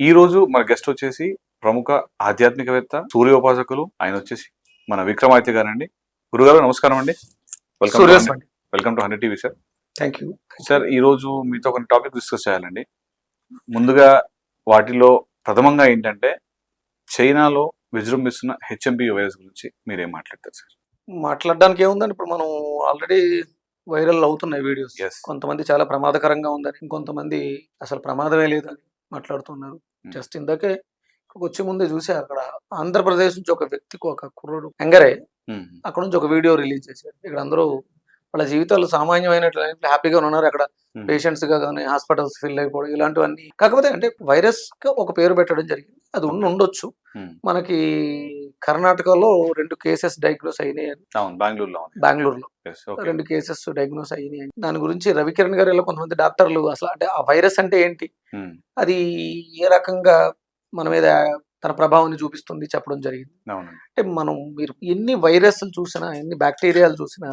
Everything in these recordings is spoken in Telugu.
ఈ రోజు మన గెస్ట్ వచ్చేసి ప్రముఖ ఆధ్యాత్మికవేత్త సూర్యోపాసకులు. ఆయన వచ్చేసి మన విక్రమాదిత్య గారండి. గురుగారు నమస్కారం అండి. Welcome to hundred TV sir thank you sir ఈ రోజు మీతో కొన్ని టాపిక్ డిస్కస్ చేయాలండి. ముందుగా వాటిలో ప్రథమంగా ఏంటంటే చైనాలో విజృంభిస్తున్న హెచ్ఎంపి వైరస్ గురించి మీరేం మాట్లాడతారు సార్ మాట్లాడడానికి ఏముందండి? ఇప్పుడు మనం ఆల్రెడీ వైరల్ అవుతున్నాయి వీడియోస్ కొంతమంది చాలా ప్రమాదకరంగా ఉందని ఇంకొంతమంది అసలు ప్రమాదమే లేదని. మాట్లాడుతున్నారు. జస్ట్ ఇందాకే ఇక్కడికి వచ్చే ముందే చూసా అక్కడ ఆంధ్రప్రదేశ్ నుంచి ఒక వ్యక్తికి ఒక కుర్రుడు ఎంగరే అక్కడ నుంచి ఒక వీడియో రిలీజ్ చేశారు ఇక్కడ అందరూ వాళ్ళ జీవితాలు సామాన్యమైనట్లు హ్యాపీగా ఉన్నారు. అక్కడ. పేషెంట్స్గా కానీ హాస్పిటల్స్ ఫిల్ అయిపోవడం ఇలాంటివన్నీ కాకపోతే అంటే వైరస్ ఒక పేరు పెట్టడం జరిగింది. అది ఉండి ఉండొచ్చు మనకి కర్ణాటకలో రెండు కేసెస్ డయాగ్నోస్ అయినాయి అని. బెంగళూరులో బెంగళూరులో. రెండు కేసెస్ డయాగ్నోస్ అయినాయి. దాని గురించి రవికిరణ్ గారు ఇలా కొంతమంది డాక్టర్లు అసలు అంటే ఆ వైరస్ అంటే ఏంటి? అది ఏ రకంగా మన మీద తన ప్రభావాన్ని చూపిస్తుంది చెప్పడం జరిగింది. అంటే మనం మీరు ఎన్ని వైరస్లు చూసినా ఎన్ని బ్యాక్టీరియాలు చూసినా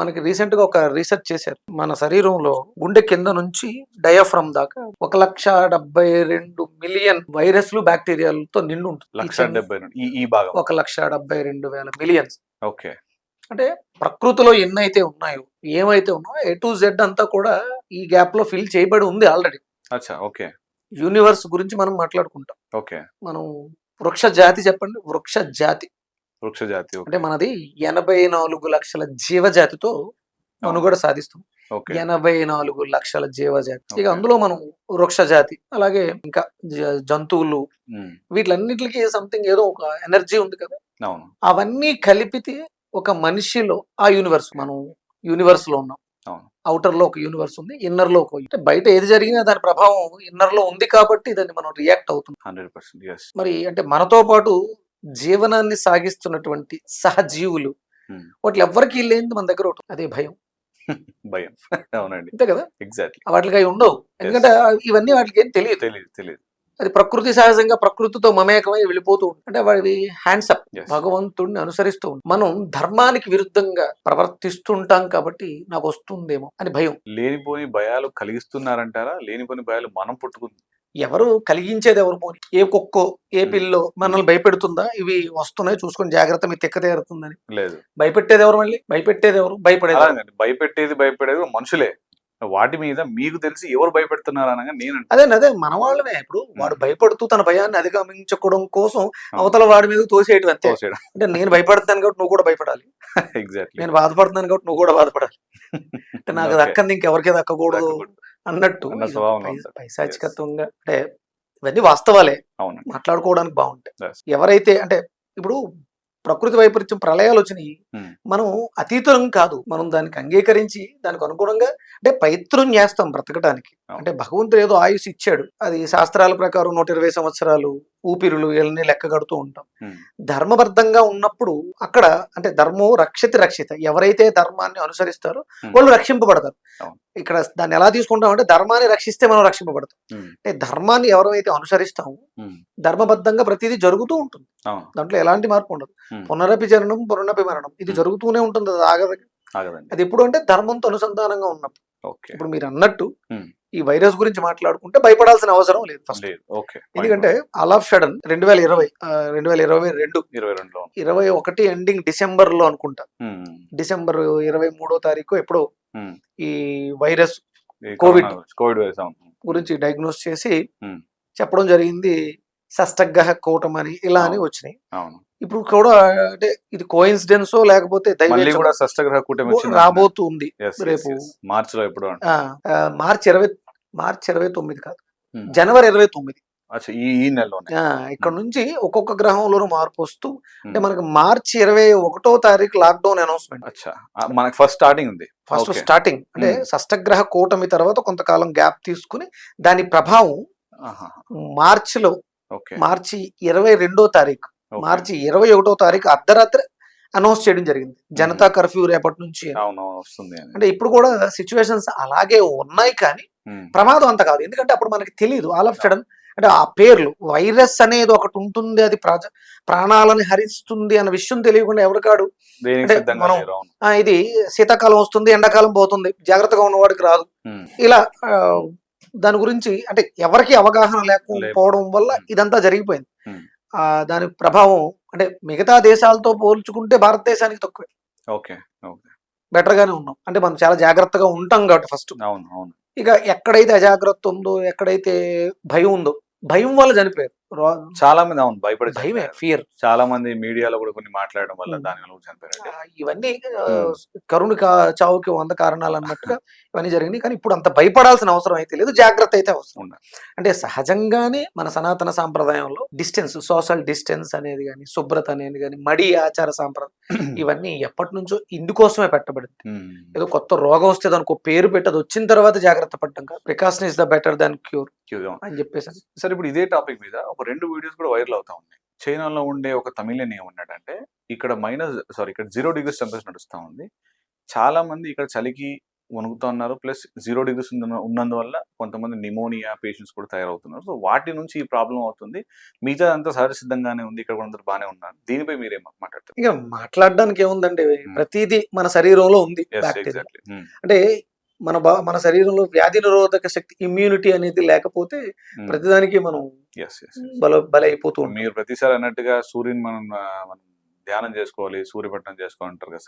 మనకి రీసెంట్గా ఒక రీసెర్చ్ చేశారు. మన శరీరంలో గుండె కింద నుంచి డయాఫ్రమ్ దాకా ఒక లక్ష డెబ్బై రెండు మిలియన్ వైరస్లు బ్యాక్టీరియాలతో నిండి ఉంటుంది. ఒక లక్ష డెబ్బై రెండు వేల మిలియన్స్ ఓకే. అంటే ప్రకృతిలో ఎన్నైతే ఉన్నాయో ఏమైతే ఉన్నాయో ఏ టు జెడ్ అంతా కూడా ఈ గ్యాప్లో ఫిల్ చేయబడి ఉంది ఆల్రెడీ అచ్చా ఓకే. యూనివర్స్ గురించి మనం మాట్లాడుకుంటాం. ఓకే. మనం వృక్ష జాతి చెప్పండి. వృక్ష జాతి వృక్ష జాతి అంటే మనది ఎనభై నాలుగు లక్షల జీవజాతితో మనుగడ సాధిస్తాం. ఎనభై నాలుగు లక్షల జీవజాతి. ఇక. అందులో మనం వృక్ష జాతి అలాగే ఇంకా జంతువులు వీటిలన్నిటికీ సంథింగ్ ఏదో ఒక ఎనర్జీ ఉంది కదా? అవును. అవన్నీ కలిపితే ఒక మనిషిలో ఆ యూనివర్స్ మనం యూనివర్స్లో ఉన్నాం. అవును. అవుటర్లో ఒక యూనివర్స్ ఉంది ఇన్నర్లో ఒక అంటే బయట ఏది జరిగినా దాని ప్రభావం ఇన్నర్లో ఉంది కాబట్టి దాన్ని మనం రియాక్ట్ అవుతుంది హండ్రెడ్ పర్సెంట్ మరి అంటే మనతో పాటు జీవనాన్ని సాగిస్తున్నటువంటి సహజీవులు. Hmm. వాటి ఎవ్వరికి లేనిది మన దగ్గర ఒకటి. అదే భయం. భయం. అవునండి. అంతే కదా? ఎగ్జాక్ట్లీ వాటికి అవి ఉండవు. ఎందుకంటే ఇవన్నీ వాటికి ఏం తెలియదు. తెలియదు తెలియదు. అది ప్రకృతి సహజంగా ప్రకృతితో మమేకమై వెళ్ళిపోతూ ఉంటుంది. అంటే వాడి హ్యాండ్స్ అప్. భగవంతుడిని అనుసరిస్తూ ఉంటాం. మనం ధర్మానికి విరుద్ధంగా ప్రవర్తిస్తుంటాం కాబట్టి నాకు వస్తుందేమో అని భయం. లేనిపోని భయాలు కలిగిస్తున్నారంటారా? లేనిపోని భయాలు మనం పుట్టుకుంది ఎవరు కలిగించేది ఎవరు పోని? ఏ కుక్కో ఏ పిల్లో మనల్ని భయపెడుతుందా? ఇవి వస్తున్నాయి చూసుకొని జాగ్రత్త మీ తిక్క తీరుతుందని లేదు. భయపెట్టేది ఎవరు మళ్ళీ భయపెట్టేది ఎవరు భయపడేది భయపెట్టేది భయపడేది మనుషులే. వాటి మీద మీకు తెలిసి ఎవరు భయపెడుతున్నారు అనగా నేను. అదే అదే మన వాళ్ళమే ఇప్పుడు వాడు భయపడుతూ తన భయాన్ని అధిగమించుకోవడం కోసం అవతల వాడి మీద తోసేయటం అంతే. అంటే నేను భయపడుతున్నాను కాబట్టి నువ్వు కూడా భయపడాలి. ఎగ్జాక్ట్లీ నేను బాధపడుతున్నాను కాబట్టి నువ్వు కూడా బాధపడాలి. అంటే నాకు దక్కంది ఇంకెవరికి దక్కకూడదు అన్నట్టు. పైశాచికత్వంగా అంటే ఇవన్నీ వాస్తవాలే మాట్లాడుకోవడానికి బాగుంటాయి. ఎవరైతే అంటే ఇప్పుడు ప్రకృతి వైపరీత్యం ప్రళయాలు వచ్చినాయి Hmm. మనం అతీతులం కాదు మనం దానికి అంగీకరించి దానికి అనుగుణంగా అంటే ప్రయత్నం చేస్తాం బ్రతకడానికి అవును. అంటే భగవంతుడు ఏదో ఆయుష్ ఇచ్చాడు అది శాస్త్రాల ప్రకారం నూట ఇరవై సంవత్సరాలు ఊపిరులు ఇవన్నీ లెక్క కడుతూ ఉంటాం. ధర్మబద్ధంగా ఉన్నప్పుడు అక్కడ అంటే ధర్మం రక్షిత రక్షిత ఎవరైతే ధర్మాన్ని అనుసరిస్తారో. వాళ్ళు రక్షింపబడతారు. ఇక్కడ దాన్ని ఎలా తీసుకుంటాం అంటే ధర్మాన్ని రక్షిస్తే మనం రక్షింపబడతాం. అంటే ధర్మాన్ని ఎవరైతే అనుసరిస్తామో ధర్మబద్ధంగా ప్రతిదీ జరుగుతూ ఉంటుంది. దాంట్లో ఎలాంటి మార్పు ఉండదు. పునరపి జననం పునరపి మరణం ఇది. జరుగుతూనే ఉంటుంది. అది ఆగదు. ఆగదండి. అది ఎప్పుడు అంటే ధర్మంతో అనుసంధానంగా ఉన్నప్పుడు. ఓకే. ఇప్పుడు మీరు అన్నట్టు. ఈ వైరస్ గురించి మాట్లాడుకుంటే భయపడాల్సిన అవసరం లేదు ఫస్ట్ ఓకే. ఎందుకంటే ఆల్ ఆఫ్ షడన్ రెండు వేల ఇరవై రెండు వేల ఇరవై రెండు. ఇరవై రెండులో ఇరవై ఒకటి ఎండింగ్ డిసెంబర్లో అనుకుంటా డిసెంబర్ ఇరవై మూడో తారీఖు ఎప్పుడో ఈ వైరస్ కోవిడ్. కోవిడ్ గురించి డయాగ్నోస్ చేసి. చెప్పడం జరిగింది షష్టగ్రహ కూటం అని ఇలా అని. వచ్చినాయి. అవును. ఇప్పుడు కూడా అంటే ఇది కోయిన్సిడెన్స్ లేకపోతే కూడా షష్టగ్రహ కూటమి రాబోతుంది yes, రేపు. మార్చ్లో ఎప్పుడు మార్చి ఇరవై మార్చి ఇరవై తొమ్మిది కాదు Hmm. జనవరి ఇరవై తొమ్మిది ఈ ఆ, ఇక్కడ నుంచి ఒక్కొక్క గ్రహంలోనూ మార్పు వస్తూ అంటే Hmm. మనకి మార్చి ఇరవై ఒకటో తారీఖు లాక్డౌన్ అనౌన్స్మెంట్ అచ్చా ఆ, మనకి ఫస్ట్ స్టార్టింగ్ ఉంది ఫస్ట్. స్టార్టింగ్ అంటే Hmm. షష్టగ్రహ కూటమి తర్వాత కొంతకాలం గ్యాప్ తీసుకుని దాని ప్రభావం మార్చిలో మార్చి ఇరవై రెండో తారీఖు. మార్చి ఇరవై ఒకటో తారీఖు అర్ధరాత్రి అనౌన్స్ చేయడం జరిగింది. జనతా కర్ఫ్యూ రేపటి నుంచి. వస్తుంది అంటే ఇప్పుడు కూడా సిచ్యువేషన్స్ అలాగే ఉన్నాయి కానీ ప్రమాదం అంత కాదు. ఎందుకంటే అప్పుడు మనకి తెలియదు ఆల్ ఆఫ్ సడన్ అంటే ఆ పేర్లు వైరస్ అనేది ఒకటి ఉంటుంది అది ప్రజ ప్రాణాలను హరిస్తుంది అన్న విషయం తెలియకుండా ఎవరికాడు దేనికి అంటే మనం- ఇది శీతాకాలం వస్తుంది ఎండాకాలం పోతుంది జాగ్రత్తగా ఉన్నవాడికి రాదు. ఇలా దాని గురించి అంటే ఎవరికి అవగాహన లేకపోవడం వల్ల. ఇదంతా జరిగిపోయింది. దాని ప్రభావం అంటే మిగతా దేశాలతో పోల్చుకుంటే భారతదేశానికి తక్కువే. Okay okay. బెటర్ గానే ఉన్నాం. అంటే మనం చాలా జాగ్రత్తగా ఉంటాం కాబట్టి ఫస్ట్. అవును అవును. ఇక ఎక్కడైతే అజాగ్రత్త ఉందో ఎక్కడైతే భయం ఉందో భయం వల్ల చనిపోయారు. చాలా మంది అవును భయపడి భయమే చనిపోయారు. ఫియర్ చాలా మంది మీడియాలో కూడా కొన్ని మాట్లాడడం వల్ల. దాని వల్ల కూడా చనిపోయారండి ఇవన్నీ. కరుణ చావుకి వంద కారణాలు అన్నట్టుగా ఇవన్నీ జరిగినాయి కానీ ఇప్పుడు అంత భయపడాల్సిన అవసరం అయితే లేదు జాగ్రత్త అయితే అవసరం. అంటే సహజంగానే మన సనాతన సాంప్రదాయంలో డిస్టెన్స్ సోషల్ డిస్టెన్స్ అనేది కానీ శుభ్రత అనేది కానీ మడి ఆచార సాంప్రదాయం ఇవన్నీ ఎప్పటి నుంచో ఇందుకోసమే పెట్టబడింది. ఏదో కొత్త రోగం వస్తే దానికి పేరు పెట్టదు వచ్చిన తర్వాత జాగ్రత్త పడ్డం precaution is the better than cure. అని చెప్పేసి సరే ఇప్పుడు ఇదే టాపిక్ మీద ఒక రెండు వీడియోస్ కూడా వైరల్ అవుతా ఉన్నాయి. చైనాలో ఉండే ఒక తమిళన్ ఏమన్నాడంటే ఇక్కడ మైనస్ సారీ ఇక్కడ జీరో డిగ్రీస్ టెంపరేచర్ నడుస్తూ ఉంది. చాలా మంది ఇక్కడ చలికి వణుకుతా ఉన్నారు ప్లస్ జీరో డిగ్రీస్ ఉన్నందువల్ల కొంతమంది నిమోనియా పేషెంట్స్ కూడా తయారవుతున్నారు. సో వాటి నుంచి ఈ ప్రాబ్లం అవుతుంది. మిగతా అంతా సహజ సిద్ధంగానే ఉంది. ఇక్కడ కూడా అందరూ బాగానే ఉన్నారు. దీనిపై మీరేం మాట్లాడతారు? ఇక మాట్లాడడానికి ఏముందండి ప్రతిదీ మన శరీరంలో ఉంది ఎగ్జాక్ట్లీ అంటే మన బా- మన శరీరంలో వ్యాధి నిరోధక శక్తి ఇమ్యూనిటీ అనేది లేకపోతే ప్రతిదానికి మనం బల బలైపోతూ ఉంటాం. మీరు ప్రతిసారి అన్నట్టుగా సూర్యుని మనం మనం ధ్యానం చేసుకోవాలి సూర్యపట్నం చేసుకోవాలి అంటారు కదా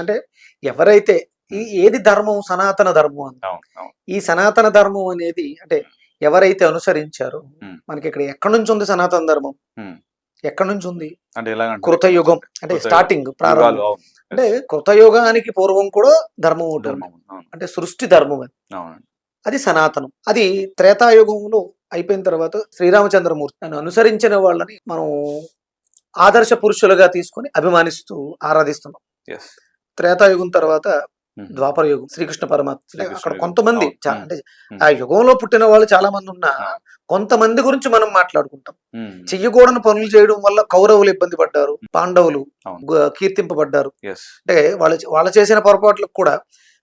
అంటే ఎవరైతే ఈ ఏది ధర్మం సనాతన ధర్మం అవును ఈ సనాతన ధర్మం అనేది అంటే ఎవరైతే అనుసరించారో. మనకి ఇక్కడ ఎక్కడి నుంచి ఉంది సనాతన ధర్మం. ఎక్కడి నుంచి ఉంది? అంటే కృతయుగం. అంటే. స్టార్టింగ్ ప్రారంభం. అంటే కృతయుగానికి పూర్వం కూడా ధర్మం అవును. అంటే సృష్టి ధర్మం అది. అది సనాతనం. అది త్రేతాయుగంలో అయిపోయిన తర్వాత శ్రీరామచంద్రమూర్తి నన్ను అనుసరించిన వాళ్ళని మనం ఆదర్శ పురుషులుగా తీసుకొని అభిమానిస్తూ ఆరాధిస్తున్నాం. త్రేతాయుగం తర్వాత ద్వాపర యుగం శ్రీకృష్ణ పరమాత్మ. అక్కడ. కొంతమంది. అంటే. ఆ యుగంలో పుట్టిన వాళ్ళు చాలా మంది ఉన్నా. కొంతమంది గురించి మనం మాట్లాడుకుంటాం. చెయ్యకూడని పనులు చేయడం వల్ల కౌరవులు ఇబ్బంది పడ్డారు పాండవులు కీర్తింపబడ్డారు. అంటే వాళ్ళు వాళ్ళు చేసిన పొరపాట్లకు కూడా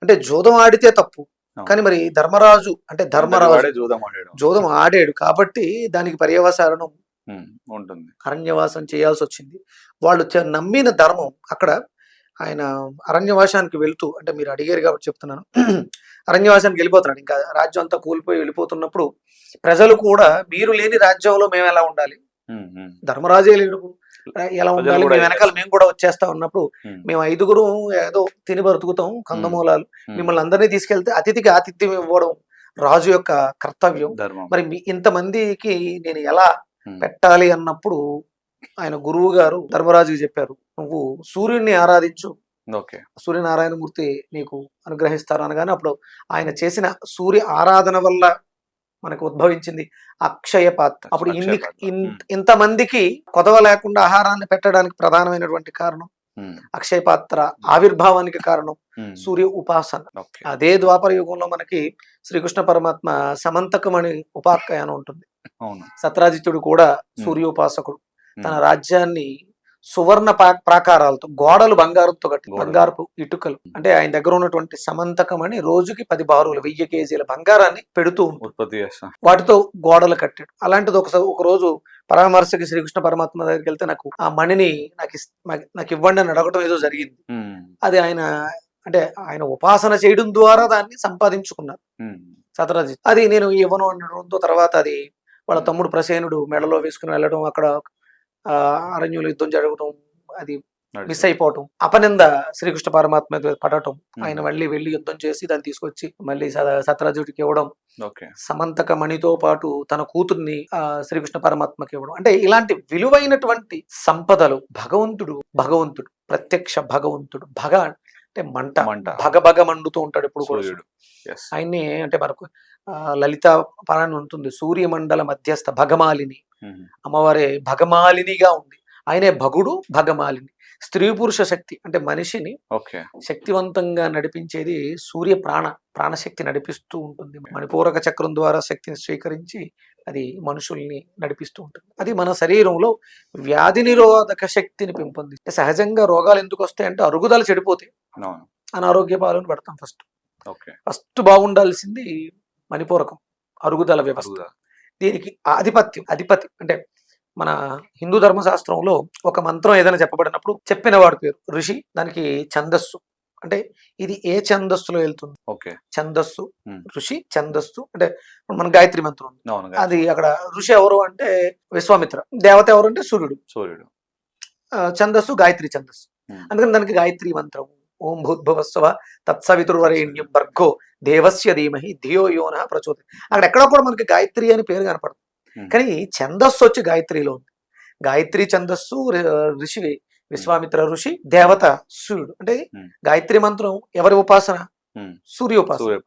అంటే జోదం ఆడితే తప్పు. కానీ మరి ధర్మరాజు అంటే ధర్మరాజు జూదం ఆడాడు. కాబట్టి దానికి పర్యవసానం ఉమ్, ఉంటుంది. అరణ్యవాసం చేయాల్సి వచ్చింది. వాళ్ళు నమ్మిన ధర్మం అక్కడ ఆయన అరణ్యవాసానికి వెళ్తూ అంటే మీరు అడిగారు కాబట్టి చెప్తున్నాను. అరణ్యవాసానికి వెళ్ళిపోతున్నాడు ఇంకా రాజ్యం అంతా కూలిపోయి వెళ్ళిపోతున్నప్పుడు ప్రజలు కూడా మీరు లేని రాజ్యంలో మేము ఎలా ఉండాలి? ధర్మరాజే లేడు. ఎలా ఉండాలి? మేము వెనకాల మేము కూడా వచ్చేస్తా ఉన్నప్పుడు మేము. ఐదుగురు ఏదో తిని బ్రతుకుతాం కందమూలాలు. మిమ్మల్ని అందరినీ తీసుకెళ్తే అతిథికి ఆతిథ్యం ఇవ్వడం రాజు యొక్క కర్తవ్యం. మరి ఇంతమందికి నేను ఎలా పెట్టాలి అన్నప్పుడు ఆయన గురువు గారు ధర్మరాజుకి చెప్పారు నువ్వు సూర్యుడిని ఆరాధించు. ఓకే. సూర్యనారాయణమూర్తి నీకు అనుగ్రహిస్తారు అనగానే అప్పుడు ఆయన చేసిన సూర్య ఆరాధన వల్ల మనకు ఉద్భవించింది అక్షయ పాత్ర. అప్పుడు ఇన్ని. ఇంతమందికి కొదవ లేకుండా ఆహారాన్ని పెట్టడానికి ప్రధానమైనటువంటి కారణం అక్షయ పాత్ర ఆవిర్భావానికి కారణం సూర్య ఉపాసన. అదే ద్వాపర యుగంలో మనకి శ్రీకృష్ణ పరమాత్మ సమంతకమణి ఉపాఖ్యానం ఉంటుంది. అవును. సత్రాజిత్తుడు కూడా సూర్యోపాసకుడు. తన రాజ్యాన్ని సువర్ణ ప్రాకారాలతో గోడలు బంగారంతో కట్టి. బంగారపు ఇటుకలు. అంటే ఆయన దగ్గర ఉన్నటువంటి సమంతకం అని రోజుకి పది బారులు వెయ్యి కేజీల బంగారాన్ని పెడుతూ ఉంటుంది ఉత్పత్తి చేస్తాం. వాటితో గోడలు కట్టాడు. అలాంటిది ఒక ఒక రోజు పరామర్శకి శ్రీకృష్ణ పరమాత్మ దగ్గరికి వెళ్తే నాకు ఆ మణిని నాకు నాకు- ఇవ్వండి అని అడగడం ఏదో జరిగింది. అది ఆయన అంటే ఆయన ఉపాసన చేయడం ద్వారా దాన్ని సంపాదించుకున్నారు ఉమ్, సతరాజిత్ అది నేను ఇవ్వను అనడంతో తర్వాత అది వాళ్ళ తమ్ముడు ప్రసేనుడు మెడలో వేసుకుని వెళ్ళడం అక్కడ అరణ్యులు యుద్ధం జరగడం అది. మిస్ అయిపోవటం అపనింద శ్రీకృష్ణ పరమాత్మ పడటం ఆయన మళ్ళీ వెళ్ళి యుద్ధం చేసి దాన్ని తీసుకొచ్చి మళ్ళీ స- సత్రాజిత్తుడికి ఇవ్వడం ఓకే. సమంతక మణితో పాటు తన కూతుర్ని ఆ శ్రీకృష్ణ పరమాత్మకి ఇవ్వడం. అంటే ఇలాంటి విలువైనటువంటి సంపదలు భగవంతుడు భగవంతుడు ప్రత్యక్ష భగవంతుడు భగ అంటే మంట మంట. భగ భగ మండుతూ ఉంటాడు ఇప్పుడు కూడా. ఆయన్ని అంటే మనకు ఆ, లలిత పరాన్ని ఉంటుంది సూర్యమండల మధ్యస్థ భగమాలిని. అమ్మవారే భగమాలినిగా ఉంది. ఆయనే భగుడు భగమాలిని. స్త్రీ పురుష శక్తి అంటే మనిషిని శక్తివంతంగా నడిపించేది సూర్య ప్రాణ ప్రాణశక్తి నడిపిస్తూ ఉంటుంది. మణిపూరక చక్రం ద్వారా శక్తిని స్వీకరించి అది మనుషుల్ని నడిపిస్తూ ఉంటుంది. అది మన శరీరంలో వ్యాధి నిరోధక శక్తిని పెంపొంది సహజంగా రోగాలు ఎందుకు వస్తాయి అంటే అరుగుదల చెడిపోతాయి. అనారోగ్య పాలన పడతాం ఫస్ట్. ఫస్ట్ బాగుండాల్సింది మణిపూరకం అరుగుదల వ్యవస్థ. దీనికి ఆధిపత్యం అధిపతి అంటే మన హిందూ ధర్మశాస్త్రంలో ఒక మంత్రం ఏదైనా చెప్పబడినప్పుడు చెప్పిన వాడి పేరు ఋషి దానికి ఛందస్సు. అంటే ఇది ఏ ఛందస్సులో వెళ్తుంది? ఓకే. ఛందస్సు. ఋషి ఛందస్సు అంటే మన గాయత్రి మంత్రం ఉంది. అది అక్కడ ఋషి ఎవరు అంటే విశ్వామిత్ర దేవత ఎవరు అంటే సూర్యుడు. సూర్యుడు. ఛందస్సు గాయత్రి ఛందస్సు. అందుకని దానికి గాయత్రి మంత్రం ఓం భూద్భవస్వ తత్సవితుర్వరేణ్యం భర్గో దేవస్య ధీమహి ధియో యోన ప్రచోద అక్కడ ఎక్కడో కూడా మనకి గాయత్రి అని పేరు కనపడుతుంది Hmm. కానీ ఛందస్సు వచ్చి గాయత్రిలో ఉంది. గాయత్రి ఛందస్సు ఋషి విశ్వామిత్ర ఋషి దేవత సూర్యుడు. అంటే. గాయత్రి మంత్రం ఎవరి ఉపాసన. సూర్యోపాసన.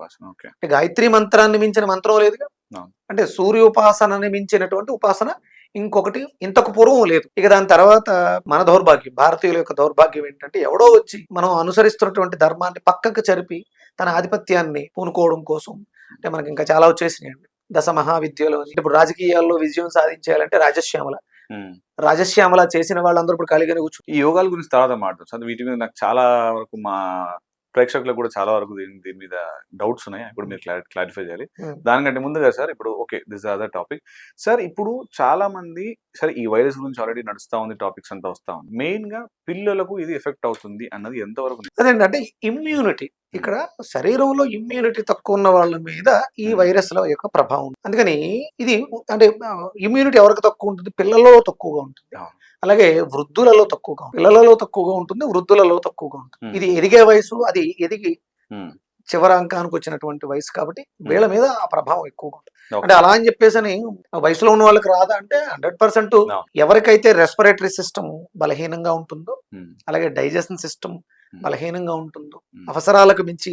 గాయత్రి మంత్రాన్ని మించిన మంత్రం లేదుగా. అంటే సూర్యోపాసనని మించినటువంటి ఉపాసన ఇంకొకటి ఇంతకు పూర్వం లేదు. ఇక దాని తర్వాత మన దౌర్భాగ్యం భారతీయుల యొక్క దౌర్భాగ్యం ఏంటంటే ఎవడో వచ్చి మనం అనుసరిస్తున్నటువంటి ధర్మాన్ని పక్కకు జరిపి తన ఆధిపత్యాన్ని పూనుకోవడం కోసం అంటే మనకి ఇంకా చాలా వచ్చేసినాయండి దశ మహావిద్యలో ఇప్పుడు రాజకీయాల్లో విజయం సాధించాలంటే రాజశ్యామల. రాజశ్యామల చేసిన వాళ్ళందరూ ఇప్పుడు ఖాళీగానే కూర్చో ఈ యోగాల గురించి తర్వాత మాట్లాడుతాం. సార్ వీటి మీద నాకు చాలా వరకు మా ప్రేక్షకులకు కూడా చాలా వరకు దీని దీని మీద డౌట్స్ ఉన్నాయి. ఇప్పుడు మీరు క్లారిఫై చేయాలి. Hmm. దానికంటే ముందుగా సార్ ఇప్పుడు okay this other topic. Sir ఇప్పుడు చాలా మంది సరే ఈ వైరస్ గురించి ఆల్రెడీ నడుస్తా ఉంది టాపిక్స్ అంతా వస్తా ఉంది. మెయిన్గా పిల్లలకు ఇది ఎఫెక్ట్ అవుతుంది అన్నది ఎంతవరకు? అదేంటంటే ఇమ్యూనిటీ ఇక్కడ శరీరంలో ఇమ్యూనిటీ తక్కువ ఉన్న వాళ్ళ మీద ఈ Hmm. వైరస్ ల యొక్క ప్రభావం. అందుకని ఇది అంటే ఇమ్యూనిటీ ఎవరికి తక్కువ ఉంటుంది పిల్లల్లో తక్కువగా ఉంటుంది. అలాగే వృద్ధులలో తక్కువగా ఉంటుంది పిల్లలలో తక్కువగా ఉంటుంది వృద్ధులలో తక్కువగా ఉంటుంది. ఇది ఎదిగే వయసు అది ఎదిగి. చివరి అంకానికి వచ్చినటువంటి వయసు కాబట్టి వీళ్ళ మీద ఆ ప్రభావం ఎక్కువగా ఉంటుంది. అంటే అలా అని చెప్పేసి వయసులో ఉన్న వాళ్ళకి రాదా అంటే హండ్రెడ్ పర్సెంట్. ఎవరికైతే రెస్పిరేటరీ సిస్టమ్ బలహీనంగా ఉంటుందో. అలాగే డైజెషన్ సిస్టమ్. బలహీనంగా ఉంటుందో. అవసరాలకు మించి.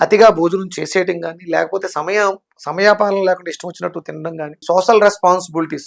అతిగా భోజనం చేసేయటం కానీ లేకపోతే సమయం సమయాపాలన లేకుండా ఇష్టం వచ్చినట్టు తినడం కానీ సోషల్ రెస్పాన్సిబిలిటీస్